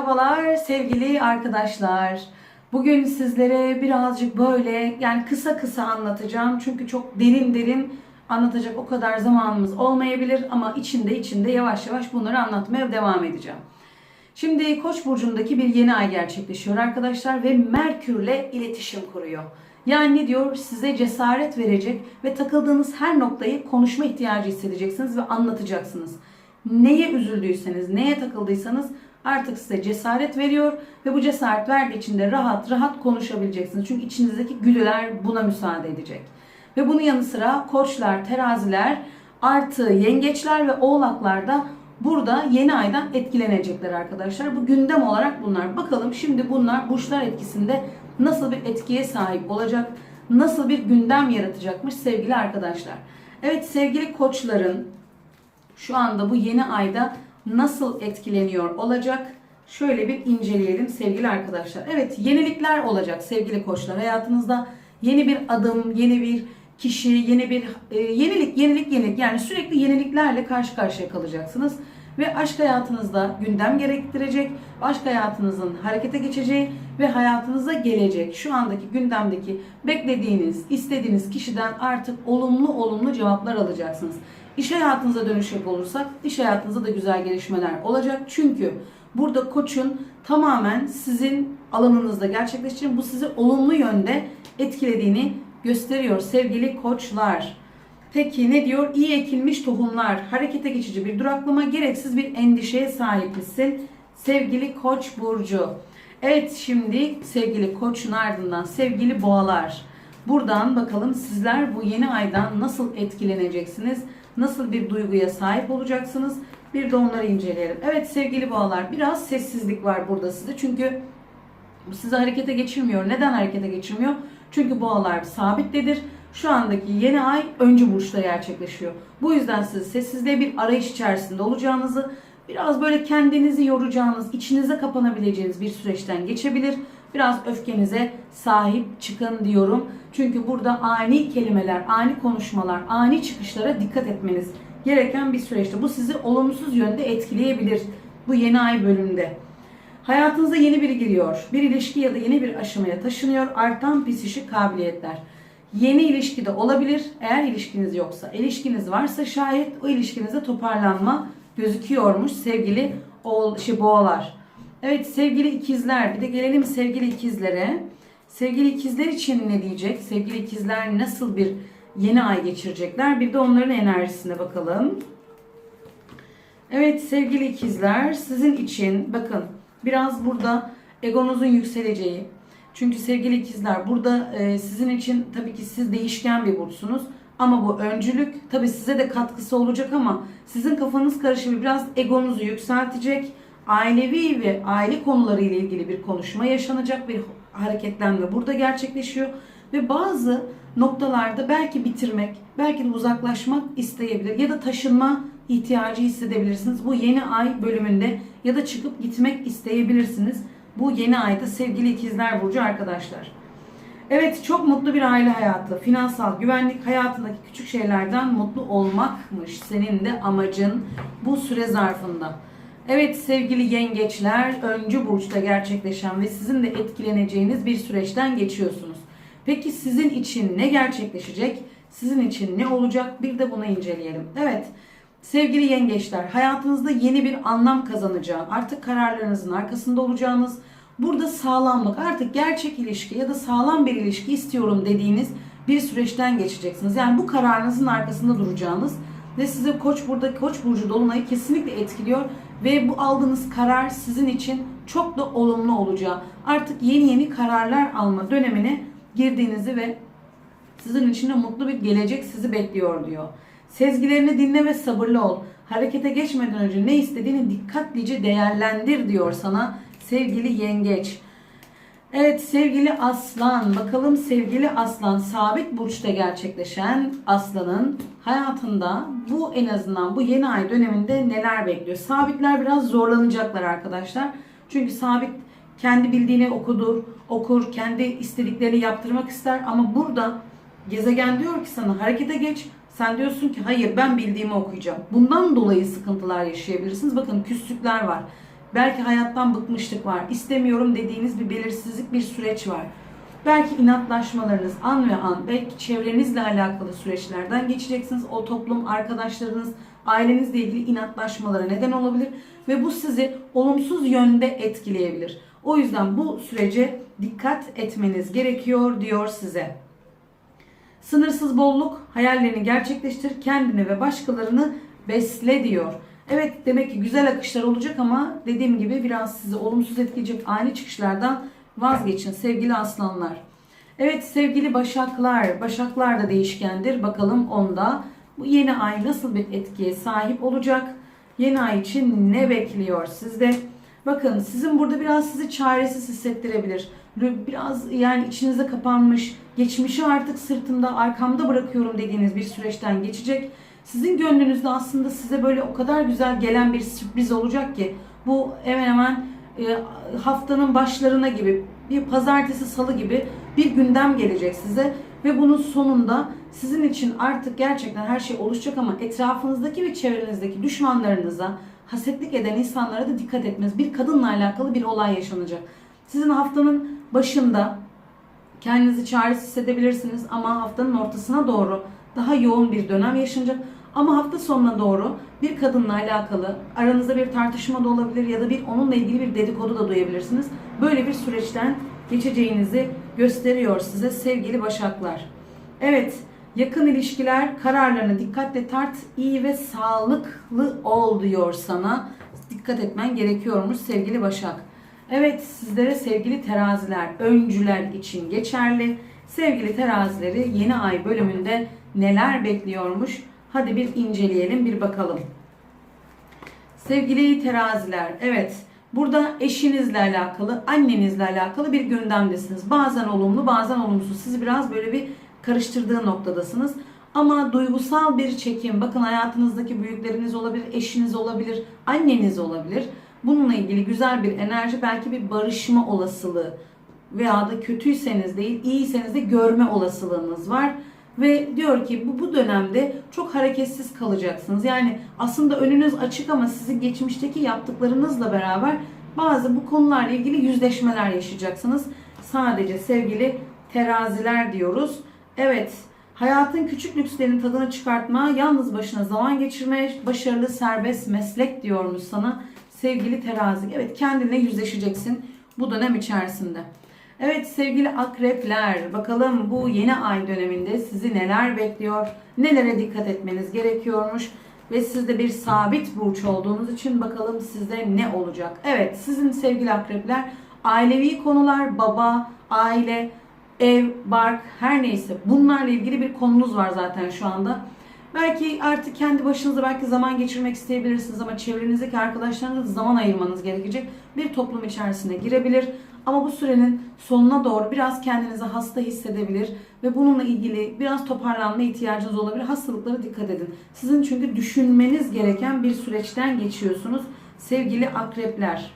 Merhabalar sevgili arkadaşlar. Bugün sizlere birazcık böyle yani kısa kısa anlatacağım. Çünkü çok derin derin anlatacak o kadar zamanımız olmayabilir ama içinde içinde yavaş yavaş bunları anlatmaya devam edeceğim. Şimdi Koç burcundaki bir yeni ay gerçekleşiyor arkadaşlar ve Merkürle iletişim kuruyor. Yani ne diyor? Size cesaret verecek ve takıldığınız her noktayı konuşma ihtiyacı hissedeceksiniz ve anlatacaksınız. Neye üzüldüyseniz, neye takıldıysanız artık size cesaret veriyor ve bu cesaret verdiği için de rahat rahat konuşabileceksiniz. Çünkü içinizdeki güdüler buna müsaade edecek. Ve bunun yanı sıra koçlar, teraziler, artı yengeçler ve oğlaklar da burada yeni aydan etkilenecekler arkadaşlar. Bu gündem olarak bunlar. Bakalım şimdi bunlar burçlar etkisinde nasıl bir etkiye sahip olacak, nasıl bir gündem yaratacakmış sevgili arkadaşlar. Evet sevgili koçların şu anda bu yeni ayda nasıl etkileniyor olacak? Şöyle bir inceleyelim sevgili arkadaşlar. Evet yenilikler olacak sevgili koçlar. Hayatınızda yeni bir adım, yeni bir kişi, yeni bir e, yenilik, yenilik, yenilik. Yani sürekli yeniliklerle karşı karşıya kalacaksınız. Ve aşk hayatınızda gündem gerektirecek, aşk hayatınızın harekete geçeceği ve hayatınıza gelecek şu andaki gündemdeki beklediğiniz, istediğiniz kişiden artık olumlu olumlu cevaplar alacaksınız. İş hayatınıza dönüş olursak iş hayatınızda da güzel gelişmeler olacak. Çünkü burada koçun tamamen sizin alanınızda gerçekleştiğini bu sizi olumlu yönde etkilediğini gösteriyor sevgili koçlar. Peki ne diyor? İyi ekilmiş tohumlar, harekete geçici bir duraklama, gereksiz bir endişeye sahip misin? Sevgili Koç burcu. Evet şimdi sevgili Koç'un ardından sevgili boğalar. Buradan bakalım sizler bu yeni aydan nasıl etkileneceksiniz? Nasıl bir duyguya sahip olacaksınız? Bir de onları inceleyelim. Evet sevgili boğalar biraz sessizlik var burada sizde. Çünkü sizi harekete geçirmiyor. Neden harekete geçirmiyor? Çünkü boğalar sabittedir. Şu andaki yeni ay öncü burçta gerçekleşiyor. Bu yüzden siz sessizliğe bir arayış içerisinde olacağınızı, biraz böyle kendinizi yoracağınız, içinize kapanabileceğiniz bir süreçten geçebilir. Biraz öfkenize sahip çıkın diyorum. Çünkü burada ani kelimeler, ani konuşmalar, ani çıkışlara dikkat etmeniz gereken bir süreçte. Bu sizi olumsuz yönde etkileyebilir bu yeni ay bölümünde. Hayatınıza yeni biri giriyor. Bir ilişki ya da yeni bir aşamaya taşınıyor. Artan psişik kabiliyetler. Yeni ilişki de olabilir eğer ilişkiniz yoksa. İlişkiniz varsa şayet o ilişkinizde toparlanma gözüküyormuş sevgili oğul, şey, boğalar. Evet sevgili ikizler bir de gelelim sevgili ikizlere. Sevgili ikizler için ne diyecek? Sevgili ikizler nasıl bir yeni ay geçirecekler? Bir de onların enerjisine bakalım. Evet sevgili ikizler sizin için bakın biraz burada egonuzun yükseleceği. Çünkü sevgili ikizler burada e, sizin için tabii ki siz değişken bir burçsunuz. Ama bu öncülük tabii size de katkısı olacak ama sizin kafanız karışımı biraz egonuzu yükseltecek. Ailevi ve aile konuları ile ilgili bir konuşma yaşanacak bir hareketlenme burada gerçekleşiyor. Ve bazı noktalarda belki bitirmek, belki de uzaklaşmak isteyebilir ya da taşınma ihtiyacı hissedebilirsiniz. Bu yeni ay bölümünde ya da çıkıp gitmek isteyebilirsiniz. Bu yeni ayda sevgili ikizler burcu arkadaşlar. Evet çok mutlu bir aile hayatı, finansal güvenlik hayatındaki küçük şeylerden mutlu olmakmış senin de amacın bu süre zarfında. Evet sevgili yengeçler öncü burçta gerçekleşen ve sizin de etkileneceğiniz bir süreçten geçiyorsunuz. Peki sizin için ne gerçekleşecek? Sizin için ne olacak? Bir de bunu inceleyelim. Evet sevgili yengeçler hayatınızda yeni bir anlam kazanacağı, artık kararlarınızın arkasında olacağınız, burada sağlamlık, artık gerçek ilişki ya da sağlam bir ilişki istiyorum dediğiniz bir süreçten geçeceksiniz. Yani bu kararınızın arkasında duracağınız ve size koç burada koç burcu dolunayı kesinlikle etkiliyor ve bu aldığınız karar sizin için çok da olumlu olacağı. Artık yeni yeni kararlar alma dönemine girdiğinizi ve sizin için de mutlu bir gelecek sizi bekliyor diyor. Sezgilerini dinle ve sabırlı ol. Harekete geçmeden önce ne istediğini dikkatlice değerlendir diyor sana sevgili yengeç. Evet sevgili aslan bakalım sevgili aslan sabit burçta gerçekleşen aslanın hayatında bu en azından bu yeni ay döneminde neler bekliyor? Sabitler biraz zorlanacaklar arkadaşlar. Çünkü sabit kendi bildiğini okudur, okur, kendi istediklerini yaptırmak ister ama burada gezegen diyor ki sana harekete geç. Sen diyorsun ki hayır ben bildiğimi okuyacağım. Bundan dolayı sıkıntılar yaşayabilirsiniz. Bakın küslükler var Belki hayattan bıkmışlık var. İstemiyorum dediğiniz bir belirsizlik, bir süreç var. Belki inatlaşmalarınız an ve an, belki çevrenizle alakalı süreçlerden geçeceksiniz. O toplum, arkadaşlarınız, ailenizle ilgili inatlaşmalara neden olabilir ve bu sizi olumsuz yönde etkileyebilir. O yüzden bu sürece dikkat etmeniz gerekiyor diyor size. Sınırsız bolluk, hayallerini gerçekleştir, kendini ve başkalarını besle diyor. Evet demek ki güzel akışlar olacak ama dediğim gibi biraz sizi olumsuz etkileyecek ani çıkışlardan vazgeçin sevgili aslanlar. Evet sevgili başaklar, başaklar da değişkendir. Bakalım onda bu yeni ay nasıl bir etkiye sahip olacak? Yeni ay için ne bekliyor sizde? Bakın sizin burada biraz sizi çaresiz hissettirebilir. Biraz yani içinize kapanmış, geçmişi artık sırtımda, arkamda bırakıyorum dediğiniz bir süreçten geçecek. Sizin gönlünüzde aslında size böyle o kadar güzel gelen bir sürpriz olacak ki bu hemen hemen e, haftanın başlarına gibi bir pazartesi salı gibi bir gündem gelecek size ve bunun sonunda sizin için artık gerçekten her şey oluşacak ama etrafınızdaki ve çevrenizdeki düşmanlarınıza hasetlik eden insanlara da dikkat etmez. Bir kadınla alakalı bir olay yaşanacak. Sizin haftanın başında kendinizi çaresiz hissedebilirsiniz ama haftanın ortasına doğru daha yoğun bir dönem yaşanacak. Ama hafta sonuna doğru bir kadınla alakalı aranızda bir tartışma da olabilir ya da bir onunla ilgili bir dedikodu da duyabilirsiniz. Böyle bir süreçten geçeceğinizi gösteriyor size sevgili başaklar. Evet, yakın ilişkiler kararlarını dikkatle tart, iyi ve sağlıklı ol diyor sana. Dikkat etmen gerekiyormuş sevgili başak. Evet sizlere sevgili teraziler, öncüler için geçerli. Sevgili terazileri yeni ay bölümünde neler bekliyormuş? Hadi bir inceleyelim, bir bakalım. Sevgili teraziler, evet burada eşinizle alakalı, annenizle alakalı bir gündemdesiniz. Bazen olumlu, bazen olumsuz. Sizi biraz böyle bir karıştırdığı noktadasınız. Ama duygusal bir çekim, bakın hayatınızdaki büyükleriniz olabilir, eşiniz olabilir, anneniz olabilir. Bununla ilgili güzel bir enerji, belki bir barışma olasılığı veya da kötüyseniz değil, iyiyseniz de görme olasılığınız var. Ve diyor ki bu, bu dönemde çok hareketsiz kalacaksınız. Yani aslında önünüz açık ama sizin geçmişteki yaptıklarınızla beraber bazı bu konularla ilgili yüzleşmeler yaşayacaksınız. Sadece sevgili teraziler diyoruz. Evet, hayatın küçük lükslerinin tadını çıkartma, yalnız başına zaman geçirme, başarılı serbest meslek diyormuş sana sevgili terazi. Evet, kendine yüzleşeceksin bu dönem içerisinde. Evet sevgili akrepler bakalım bu yeni ay döneminde sizi neler bekliyor, nelere dikkat etmeniz gerekiyormuş ve siz de bir sabit burç olduğunuz için bakalım sizde ne olacak. Evet sizin sevgili akrepler ailevi konular, baba, aile, ev, bark her neyse bunlarla ilgili bir konunuz var zaten şu anda. Belki artık kendi başınıza belki zaman geçirmek isteyebilirsiniz ama çevrenizdeki arkadaşlarınızla zaman ayırmanız gerekecek bir toplum içerisine girebilir. Ama bu sürenin sonuna doğru biraz kendinizi hasta hissedebilir ve bununla ilgili biraz toparlanma ihtiyacınız olabilir. Hastalıklara dikkat edin. Sizin çünkü düşünmeniz gereken bir süreçten geçiyorsunuz sevgili akrepler.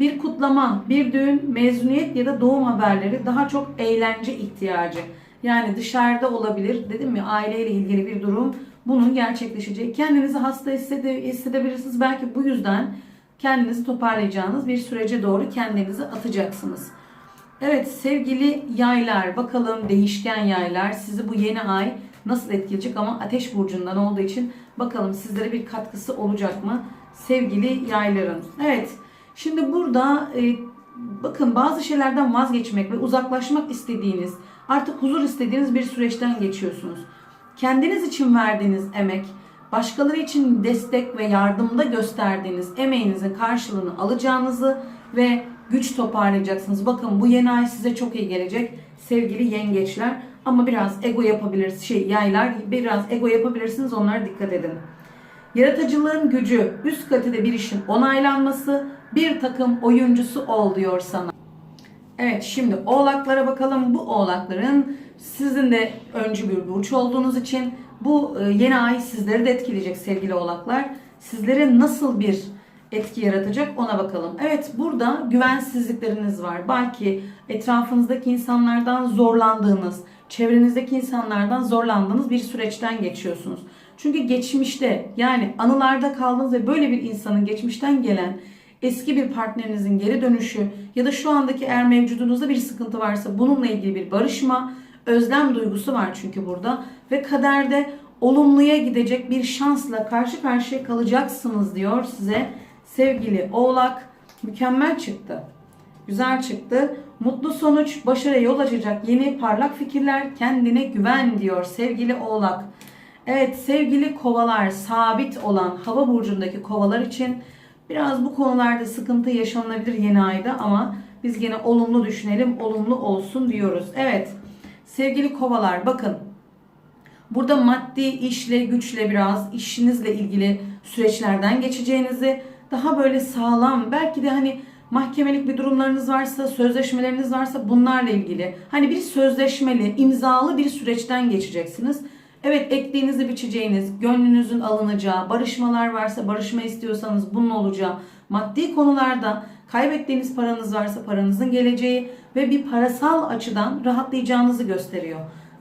Bir kutlama, bir düğün, mezuniyet ya da doğum haberleri daha çok eğlence ihtiyacı. Yani dışarıda olabilir dedim mi aileyle ilgili bir durum bunun gerçekleşeceği. Kendinizi hasta hissede, hissedebilirsiniz. Belki bu yüzden kendinizi toparlayacağınız bir sürece doğru kendinizi atacaksınız. Evet sevgili yaylar bakalım değişken yaylar sizi bu yeni ay nasıl etkileyecek ama ateş burcundan olduğu için bakalım sizlere bir katkısı olacak mı sevgili yayların. Evet şimdi burada e, bakın bazı şeylerden vazgeçmek ve uzaklaşmak istediğiniz artık huzur istediğiniz bir süreçten geçiyorsunuz. Kendiniz için verdiğiniz emek, başkaları için destek ve yardımda gösterdiğiniz emeğinizin karşılığını alacağınızı ve güç toparlayacaksınız. Bakın bu yeni ay size çok iyi gelecek sevgili yengeçler. Ama biraz ego yapabilirsiniz. Şey yaylar biraz ego yapabilirsiniz. Onlara dikkat edin. Yaratıcılığın gücü, üst kalitede bir işin onaylanması, bir takım oyuncusu ol diyor sana. Evet şimdi oğlaklara bakalım. Bu oğlakların sizin de öncü bir burç olduğunuz için bu e, yeni ay sizleri de etkileyecek sevgili oğlaklar. Sizlere nasıl bir etki yaratacak ona bakalım. Evet burada güvensizlikleriniz var. Belki etrafınızdaki insanlardan zorlandığınız, çevrenizdeki insanlardan zorlandığınız bir süreçten geçiyorsunuz. Çünkü geçmişte yani anılarda kaldığınız ve böyle bir insanın geçmişten gelen eski bir partnerinizin geri dönüşü ya da şu andaki eğer mevcudunuzda bir sıkıntı varsa bununla ilgili bir barışma, özlem duygusu var çünkü burada ve kaderde olumluya gidecek bir şansla karşı karşıya kalacaksınız diyor size sevgili Oğlak. Mükemmel çıktı. Güzel çıktı. Mutlu sonuç, başarıya yol açacak yeni parlak fikirler, kendine güven diyor sevgili Oğlak. Evet sevgili kovalar, sabit olan hava burcundaki kovalar için biraz bu konularda sıkıntı yaşanabilir yeni ayda ama biz yine olumlu düşünelim, olumlu olsun diyoruz. Evet sevgili kovalar bakın Burada maddi işle, güçle biraz işinizle ilgili süreçlerden geçeceğinizi, daha böyle sağlam, belki de hani mahkemelik bir durumlarınız varsa, sözleşmeleriniz varsa bunlarla ilgili. Hani bir sözleşmeli, imzalı bir süreçten geçeceksiniz. Evet ektiğinizi biçeceğiniz, gönlünüzün alınacağı, barışmalar varsa barışma istiyorsanız bunun olacağı, maddi konularda kaybettiğiniz paranız varsa paranızın geleceği ve bir parasal açıdan rahatlayacağınızı gösteriyor.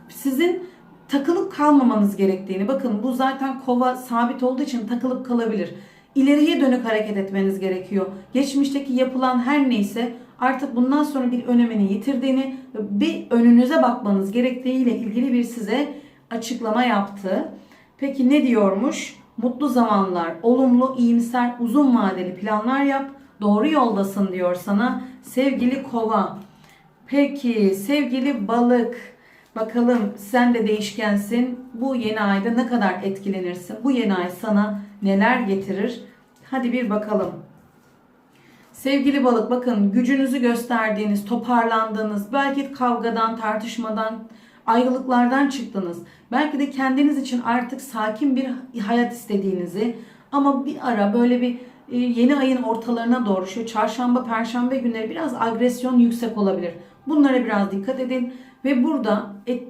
Sizin takılıp kalmamanız gerektiğini bakın bu zaten kova sabit olduğu için takılıp kalabilir. İleriye dönük hareket etmeniz gerekiyor. Geçmişteki yapılan her neyse artık bundan sonra bir önemini yitirdiğini bir önünüze bakmanız gerektiğiyle ilgili bir size açıklama yaptı. Peki ne diyormuş? Mutlu zamanlar, olumlu, iyimser, uzun vadeli planlar yap. Doğru yoldasın diyor sana sevgili kova. Peki sevgili balık. Bakalım sen de değişkensin. Bu yeni ayda ne kadar etkilenirsin? Bu yeni ay sana neler getirir? Hadi bir bakalım. Sevgili balık bakın gücünüzü gösterdiğiniz, toparlandığınız, belki kavgadan, tartışmadan, ayrılıklardan çıktınız. Belki de kendiniz için artık sakin bir hayat istediğinizi ama bir ara böyle bir e, yeni ayın ortalarına doğru şu çarşamba, perşembe günleri biraz agresyon yüksek olabilir. Bunlara biraz dikkat edin ve burada et,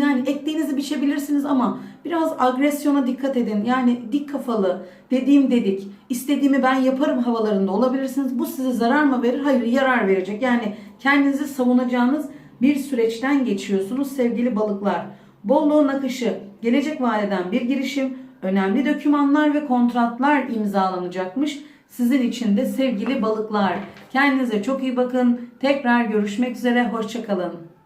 yani ektiğinizi biçebilirsiniz ama biraz agresyona dikkat edin. Yani dik kafalı, dediğim dedik, istediğimi ben yaparım havalarında olabilirsiniz. Bu size zarar mı verir? Hayır, yarar verecek. Yani kendinizi savunacağınız bir süreçten geçiyorsunuz sevgili balıklar. Bolluğun akışı, gelecek vadeden bir girişim, önemli dokümanlar ve kontratlar imzalanacakmış. Sizin için de sevgili balıklar. Kendinize çok iyi bakın. Tekrar görüşmek üzere. Hoşçakalın.